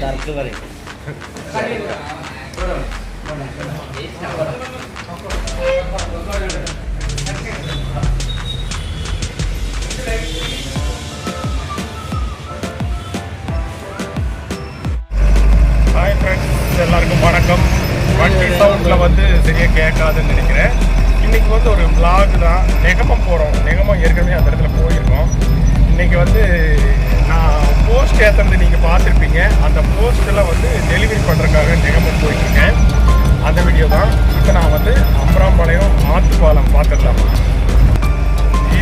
சரக்கு hi friends எல்லாருக்கும் வணக்கம். வண்டி சவுண்டில் வந்து சரியாக கேட்காதுன்னு நினைக்கிறேன். இன்னைக்கு வந்து ஒரு விளாக் தான். நெகமம் போகிறோம் நெகமம் ஏற்கனவே அந்த இடத்துல போயிருக்கோம். இன்னைக்கு வந்து நான் போஸ்ட் ஏற்றுறது நீங்கள் பார்த்துருப்பீங்க. அந்த போஸ்ட்டெல்லாம் வந்து டெலிவரி பண்ணுறதுக்காக நெகமம் போயிட்டுருக்கேன். அந்த வீடியோ தான் இப்போ நான் வந்து அம்பராம்பாளையம் ஆத்துப்பாலம் பார்த்துடலாம்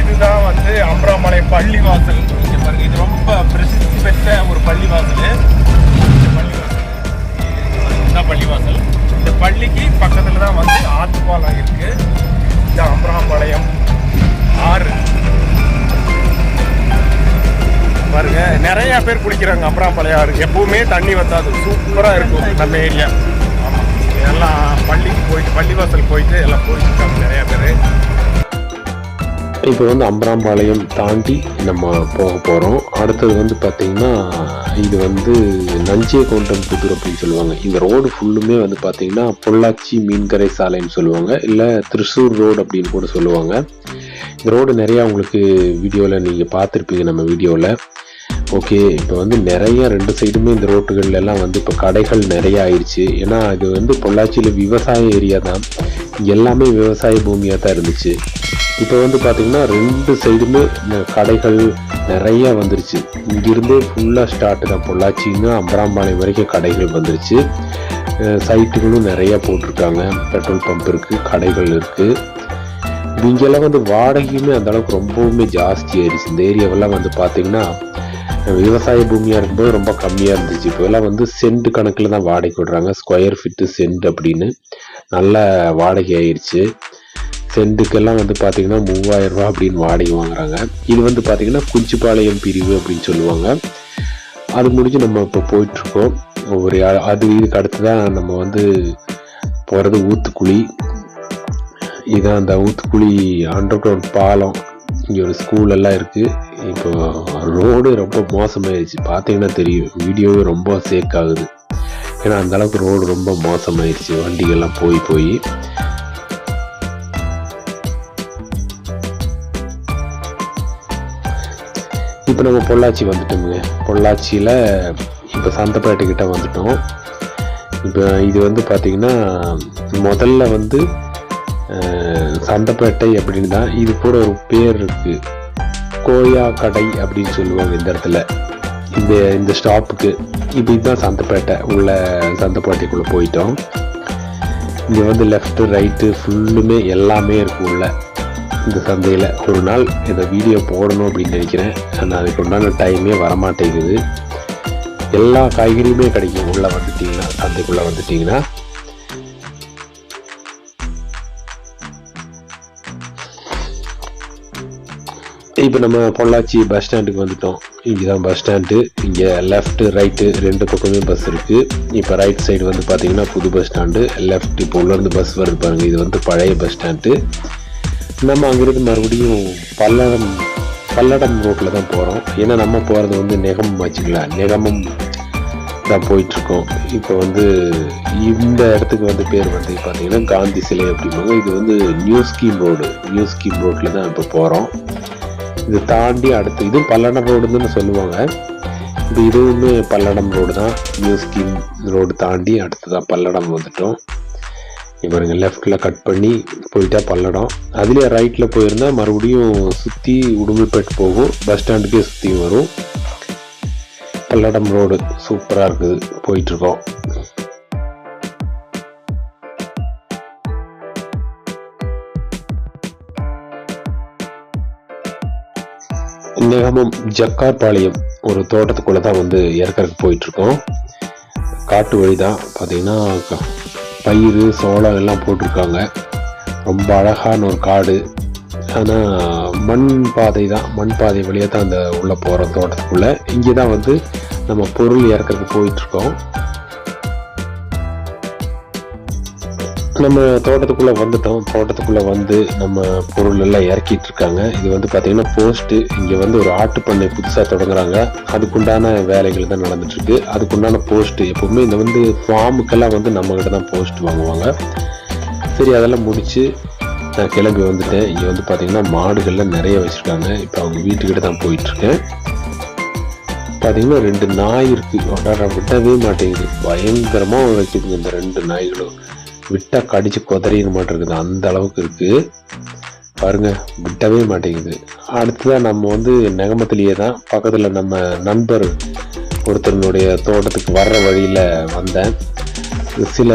இதுதான் வந்து அம்பராம்பாளையம் பள்ளி வாசல் பாருங்க இது ரொம்ப பிரசித்தி பெற்ற ஒரு பள்ளி வாசல் பள்ளிவாசல். பள்ளி வாசல் இந்த பள்ளிக்கு பக்கத்தில் தான் வந்து ஆத்துப்பாலம் இருக்குது நிறைய பேர் குளிக்கிறாங்க அம்பராம்பாளையம் ஆறு எப்பவுமே தண்ணி வந்தாது சூப்பரா இருக்கும் நம்ம ஏரியா எல்லாம் பள்ளிக்கு போயிட்டு பள்ளிவாசல் போயிட்டு எல்லாம் போயிட்டு இருக்காங்க நிறைய பேர். இப்போ வந்து அம்பராம்பாளையம் தாண்டி நம்ம போக போகிறோம் அடுத்தது வந்து பார்த்திங்கன்னா இது வந்து நஞ்சே கவுண்டம் புதூர் அப்படின்னு சொல்லுவாங்க. இந்த ரோடு ஃபுல்லுமே வந்து பார்த்திங்கன்னா பொள்ளாச்சி மீன்கரை சாலைன்னு சொல்லுவாங்க. இல்லை திருசூர் ரோடு அப்படின்னு கூட சொல்லுவாங்க. இந்த ரோடு நிறையா உங்களுக்கு வீடியோவில் நீங்கள் பார்த்துருப்பீங்க நம்ம வீடியோவில் ஓகே இப்போ வந்து நிறைய ரெண்டு சைடுமே இந்த ரோட்டுகள்லாம் வந்து இப்போ கடைகள் நிறைய ஆயிடுச்சு ஏன்னா இது வந்து பொள்ளாச்சியில் விவசாய ஏரியா தான். எல்லாமே விவசாய பூமியாக தான் இருந்துச்சு. இப்போ வந்து பார்த்திங்கன்னா ரெண்டு சைடுமே இந்த கடைகள் நிறைய வந்துருச்சு. இங்கிருந்தே ஃபுல்லாக ஸ்டார்ட் தான். பொள்ளாச்சின்னு அம்பராம்பாளையம் வரைக்கும் கடைகள் வந்துருச்சு. சைட்டுகளும் நிறையா போட்டிருக்காங்க. பெட்ரோல் பம்ப் இருக்குது கடைகள் இருக்குது இங்கெல்லாம் வந்து வாடகையுமே அந்த அளவுக்கு ரொம்பவுமே ஜாஸ்தி ஆயிடுச்சு இந்த ஏரியாவெல்லாம் வந்து பார்த்திங்கன்னா விவசாய பூமியாக இருக்கும்போது ரொம்ப கம்மியாக இருந்துச்சு. இப்போ எல்லாம் வந்து சென்ட் கணக்கில் தான் வாடகை விடுறாங்க. ஸ்கொயர் ஃபிட்டு சென்ட் அப்படின்னு. நல்ல வாடகை ஆயிடுச்சு சென்ட்டுக்கெல்லாம் வந்து பார்த்தீங்கன்னா மூவாயிரம் ரூபா அப்படின்னு வாடகை வாங்குறாங்க. இது வந்து பார்த்தீங்கன்னா குஞ்சுப்பாளையம் பிரிவு அப்படின்னு சொல்லுவாங்க. அது முடிஞ்சு நம்ம இப்போ போயிட்டுருக்கோம். ஒரு அது இதுக்கு அடுத்து தான் நம்ம வந்து போகிறது ஊத்துக்குழி. இதான் அந்த ஊத்துக்குழி அண்டர் கிரவுண்ட் பாலம். இங்கே ஒரு ஸ்கூல் எல்லாம் இருக்குது இப்போ ரோடு ரொம்ப மோசமாயிருச்சு. பார்த்தீங்கன்னா தெரியும். வீடியோவே ரொம்ப சேக் ஆகுது. ஏன்னா அந்த அளவுக்கு ரோடு ரொம்ப மோசமாயிருச்சு. வண்டிகள்லாம் போய் போய். இப்போ நம்ம பொள்ளாச்சி வந்துட்டோமுங்க. பொள்ளாச்சியில் இப்போ சந்தப்பேட்டை கிட்ட வந்துட்டோம். இப்போ இது வந்து பார்த்திங்கன்னா முதல்ல வந்து சந்தப்பேட்டை அப்படின்னு தான் இது கூட ஒரு பேர் இருக்கு. கோயா கடை அப்படின்னு சொல்லுவாங்க இந்த இடத்துல. இந்த இந்த ஸ்டாப்புக்கு இப்போ இதுதான் சந்தப்பேட்டை. உள்ள சந்தப்பேட்டைக்குள்ளே போயிட்டோம். இங்கே வந்து லெஃப்ட்டு ரைட்டு ஃபுல்லுமே எல்லாமே இருக்கும் உள்ள. இந்த சந்தையில். ஒரு நாள் இந்த வீடியோ போடணும் அப்படின்னு நினைக்கிறேன். ஆனால் அதுக்கு உண்டான டைமே வரமாட்டேங்குது. எல்லா காய்கறியுமே கிடைக்கும். உள்ளே வந்துட்டிங்கன்னா சந்தைக்குள்ளே வந்துட்டிங்கன்னா இப்போ நம்ம பொள்ளாச்சி பஸ் ஸ்டாண்டுக்கு வந்துட்டோம். இங்கே தான் பஸ் ஸ்டாண்டு இங்கே லெஃப்ட்டு ரைட்டு ரெண்டு பக்கமே பஸ் இருக்குது இப்போ ரைட் சைடு வந்து பார்த்தீங்கன்னா புது பஸ் ஸ்டாண்டு லெஃப்ட் இப்போ உள்ளேருந்து பஸ் வருது பாருங்கள் இது வந்து பழைய பஸ் ஸ்டாண்டு நம்ம அங்கேருந்து மறுபடியும் பல்லடம் பல்லடம் ரோட்டில் தான் போகிறோம் ஏன்னா நம்ம போகிறது வந்து நெகமம் வச்சுக்கலாம் நெகமம் தான் போயிட்டுருக்கோம். இப்போ வந்து இந்த இடத்துக்கு வந்து பேர் வந்து பார்த்தீங்கன்னா காந்தி சிலை அப்படிம்பாங்க. இது வந்து new scheme road new scheme ரோட்டில் தான் இப்போ போகிறோம் இதை தாண்டி அடுத்து இது பல்லடம் ரோடுன்னு சொல்லுவாங்க. இது இதுவுமே பல்லடம் ரோடு தான். நியூ ஸ்கீம் ரோடு தாண்டி அடுத்து தான் பல்லடம் வந்துட்டோம். இவருங்க லெஃப்டில் கட் பண்ணி போயிட்டா பல்லடம். அதுலேயே ரைட்டில் போயிருந்தா மறுபடியும் சுற்றி உடுமைப்பேட்டு போகும். பஸ் ஸ்டாண்டுக்கே சுற்றி வரும். பல்லடம் ரோடு சூப்பராக இருக்குது. போயிட்டுருக்கோம் நெகமம் ஜக்கார்பாளையம் ஒரு தோட்டத்துக்குள்ளே தான் வந்து இறக்கறதுக்கு போயிட்டுருக்கோம். காட்டு வழி தான் பார்த்திங்கன்னா பயிர் சோளம் எல்லாம் போட்டிருக்காங்க. ரொம்ப அழகான ஒரு காடு. ஆனால் மண் பாதை தான் மண் பாதை வழியாக தான் அந்த உள்ளே போகிற தோட்டத்துக்குள்ளே. இங்கே தான் வந்து நம்ம பொருள் இறக்கறதுக்கு போயிட்டுருக்கோம். நம்ம தோட்டத்துக்குள்ளே வந்துட்டோம். தோட்டத்துக்குள்ளே வந்து நம்ம பொருள் எல்லாம் இறக்கிட்டு இருக்காங்க. இது வந்து பார்த்தீங்கன்னா போஸ்ட்டு இங்கே வந்து ஒரு ஆட்டு பண்ணை புதுசாக தொடங்குறாங்க. அதுக்குண்டான வேலைகள் தான் நடந்துட்டுருக்கு அதுக்குண்டான போஸ்ட்டு எப்போவுமே இந்த வந்து ஃபார்முக்கெல்லாம் வந்து நம்மக்கிட்ட தான் போஸ்ட் வாங்குவாங்க. சரி அதெல்லாம் முடித்து நான் கிளம்பி வந்துட்டேன். இங்கே வந்து பார்த்தீங்கன்னா மாடுகள்லாம் நிறைய வச்சுருக்காங்க. இப்போ அவங்க வீட்டுக்கிட்ட தான் போயிட்டுருக்கேன் பார்த்தீங்கன்னா ரெண்டு நாய் இருக்குது விடவே மாட்டேங்குது. பயங்கரமாக வைக்குதுங்க இந்த ரெண்டு நாய்களும். விட்டால் கடிச்சு கொதறின மாட்டிருக்குது அந்த அளவுக்கு இருக்குது பாருங்க விட்டவே மாட்டேங்குது. அடுத்ததான் நம்ம வந்து நெகமத்திலேயே தான் பக்கத்தில் நம்ம நண்பர் ஒருத்தருனுடைய தோட்டத்துக்கு வர்ற வழியில் வந்தேன். சில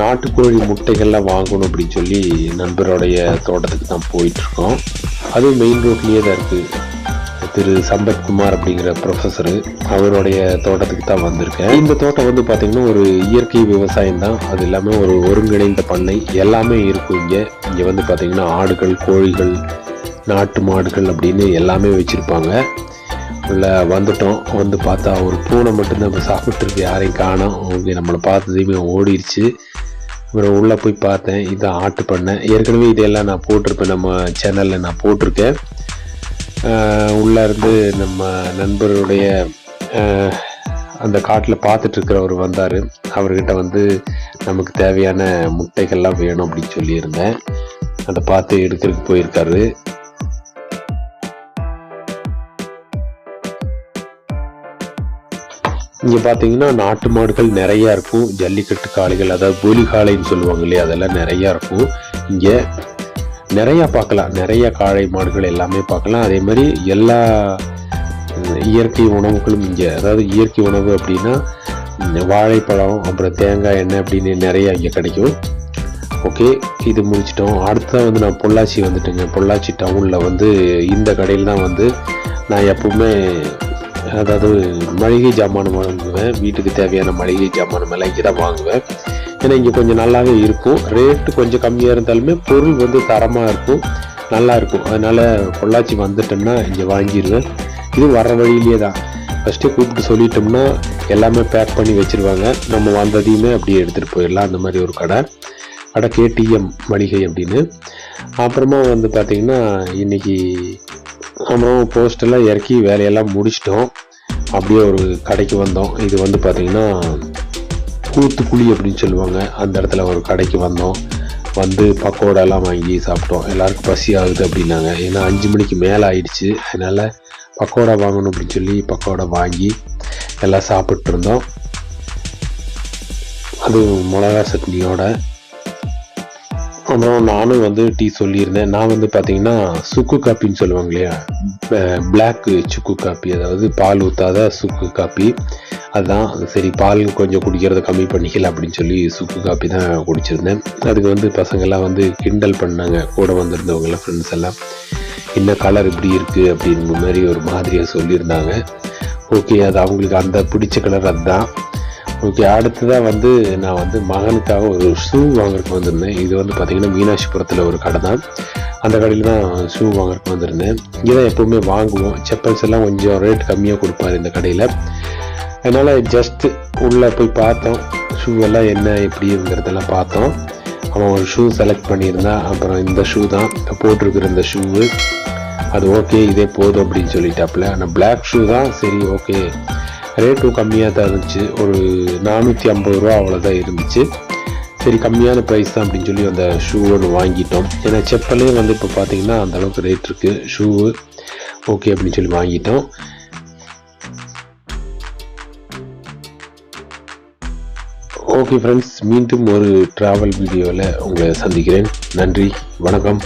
நாட்டுக்கோழி முட்டைகள்லாம் வாங்கணும் அப்படின்னு சொல்லி நண்பருடைய தோட்டத்துக்கு தான் போயிட்டுருக்கோம் அதுவும் மெயின் ரோட்லேயே தான் இருக்குது திரு சம்பத்குமார் அப்படிங்கிற ப்ரொஃபஸரு அவருடைய தோட்டத்துக்கு தான் வந்திருக்கேன். இந்த தோட்டம் வந்து பார்த்தீங்கன்னா ஒரு இயற்கை விவசாயம் தான். அது இல்லாமல் ஒரு ஒருங்கிணைந்த பண்ணை எல்லாமே இருக்கும் இங்கே. இங்கே வந்து பார்த்தீங்கன்னா ஆடுகள் கோழிகள் நாட்டு மாடுகள் அப்படின்னு எல்லாமே வச்சுருப்பாங்க. உள்ள வந்துட்டோம். வந்து பார்த்தா ஒரு பூனை மட்டும்தான் இப்போ சாப்பிட்ருக்கு யாரையும் காணோம். ஓகே நம்மளை பார்த்ததையுமே ஓடிடுச்சு அப்புறம் உள்ளே போய் பார்த்தேன். இதான் ஆட்டு பண்ணை. ஏற்கனவே இதெல்லாம் நான் போட்டிருப்பேன். நம்ம சேனலில் நான் போட்டிருக்கேன். உள்ளே இருந்து நம்ம நண்பருடைய அந்த காட்டில் பார்த்துட்டு இருக்கிறவர் வந்தார். அவர்கிட்ட வந்து நமக்கு தேவையான முட்டைகள்லாம் வேணும் அப்படின்னு சொல்லியிருந்தேன். அதை பார்த்து எடுக்கிறதுக்கு போயிருக்காரு. இங்கே பார்த்தீங்கன்னா நாட்டு மாடுகள் நிறையா இருக்கும். ஜல்லிக்கட்டு காளைகள் அதாவது போலி காளைன்னு சொல்லுவாங்க இல்லையா அதெல்லாம் நிறையா இருக்கும். இங்கே நிறையா பார்க்கலாம். நிறைய காளை மாடுகள் எல்லாமே பார்க்கலாம். அதே மாதிரி எல்லா இயற்கை உணவுகளும் இங்கே அதாவது இயற்கை உணவு அப்படின்னா வாழைப்பழம் அப்புறம் தேங்காய் எண்ணெய் அப்படின்னு நிறைய இங்கே கிடைக்கும். ஓகே இது முடிச்சிட்டோம். அடுத்ததான் வந்து நான் பொள்ளாச்சி வந்துட்டேங்க. பொள்ளாச்சி டவுனில் வந்து இந்த கடையில் தான் வந்து நான் எப்பவுமே அதாவது மளிகை ஜாமான் வாங்குவேன். வீட்டுக்கு தேவையான மளிகை ஜாமான் மேலே இங்கே தான் வாங்குவேன். ஏன்னா இங்கே கொஞ்சம் நல்லாவே இருக்கும். ரேட்டு கொஞ்சம் கம்மியாக இருந்தாலுமே பொருள் வந்து தரமாக இருக்கும். நல்லா இருக்கும். அதனால் பொள்ளாச்சி வந்துட்டோம்னா இங்கே வாங்கிடுவேன் இது வர வழியிலே தான். ஃபஸ்ட்டு கூப்பிட்டு சொல்லிட்டோம்னா எல்லாமே பேக் பண்ணி வச்சுருவாங்க. நம்ம வந்ததையுமே அப்படியே எடுத்துகிட்டு போயிடலாம். அந்த மாதிரி ஒரு கடை. கடை கேடிஎம் மளிகை அப்படின்னு. அப்புறமா வந்து பார்த்திங்கன்னா இன்னைக்கு அப்புறம் போஸ்டெல்லாம் இறக்கி வேலையெல்லாம் முடிச்சிட்டோம். அப்படியே ஒரு கடைக்கு வந்தோம். இது வந்து பார்த்திங்கன்னா கூத்துக்குழி அப்படின்னு சொல்லுவாங்க. அந்த இடத்துல ஒரு கடைக்கு வந்தோம். வந்து பக்கோடாலாம் வாங்கி சாப்பிட்டோம். எல்லாருக்கும் பசி ஆகுது அப்படின்னாங்க. ஏன்னா அஞ்சு மணிக்கு மேலே ஆயிடுச்சு. அதனால் பக்கோடா வாங்கணும் அப்படின்னு சொல்லி பக்கோடா வாங்கி எல்லாம் சாப்பிட்ருந்தோம் அது மிளகா சட்னியோட. அப்புறம் நானும் வந்து டீ சொல்லியிருந்தேன். நான் வந்து பார்த்தீங்கன்னா சுக்கு காப்பின்னு சொல்லுவாங்க இல்லையா? பிளாக் சுக்கு காப்பி. அதாவது பால் ஊற்றாத சுக்கு காப்பி. அதுதான் சரி பால் கொஞ்சம் குடிக்கிறத கம்மி பண்ணிக்கல அப்படின்னு சொல்லி சுக்கு காப்பி தான் குடிச்சிருந்தேன். அதுக்கு வந்து பசங்கள்லாம் வந்து கிண்டல் பண்ணாங்க. கூட வந்திருந்தவங்களாம் ஃப்ரெண்ட்ஸ் எல்லாம் என்ன கலர் இப்படி இருக்குது அப்படின்னு மாதிரி ஒரு மாதிரியாக சொல்லியிருந்தாங்க. ஓகே அது அவங்களுக்கு அந்த பிடிச்ச கலர் அதுதான். ஓகே அடுத்ததாக வந்து நான் வந்து மகனுக்காக ஒரு ஷூ வாங்குறதுக்கு வந்திருந்தேன். இது வந்து பார்த்திங்கன்னா மீனாட்சிபுரத்தில் ஒரு கடை தான். அந்த கடையில் தான் ஷூ வாங்குறதுக்கு வந்திருந்தேன். இங்கே தான் எப்போவுமே வாங்குவோம். செப்பல்ஸ் எல்லாம் கொஞ்சம் ரேட் கம்மியாக கொடுப்பாரு இந்த கடையில். அதனால் ஜஸ்ட்டு உள்ளே போய் பார்த்தோம். ஷூ எல்லாம் என்ன எப்படிங்கிறதெல்லாம் பார்த்தோம். அவன் ஒரு ஷூ செலக்ட் பண்ணியிருந்தான் அப்புறம் இந்த ஷூ தான். போட்டிருக்கிற இந்த ஷூவு அது ஓகே இதே போதும் அப்படின்னு சொல்லிட்டாப்புல. ஆனால் பிளாக் ஷூ தான் சரி ஓகே ரேட்டும் கம்மியாக தான் இருந்துச்சு. ஒரு நானூற்றி ஐம்பது ரூபா அவ்வளோதான் இருந்துச்சு. சரி கம்மியான ப்ரைஸ் தான் அப்படின்னு சொல்லி அந்த ஷூ ஒன்று வாங்கிட்டோம். ஏன்னா செப்பலே வந்து இப்போ பார்த்தீங்கன்னா அந்தளவுக்கு ரேட் இருக்குது ஷூவு ஓகே அப்படின்னு சொல்லி வாங்கிட்டோம். ஓகே ஃப்ரெண்ட்ஸ் மீண்டும் ஒரு ட்ராவல் வீடியோவில் உங்களை சந்திக்கிறேன். நன்றி வணக்கம்.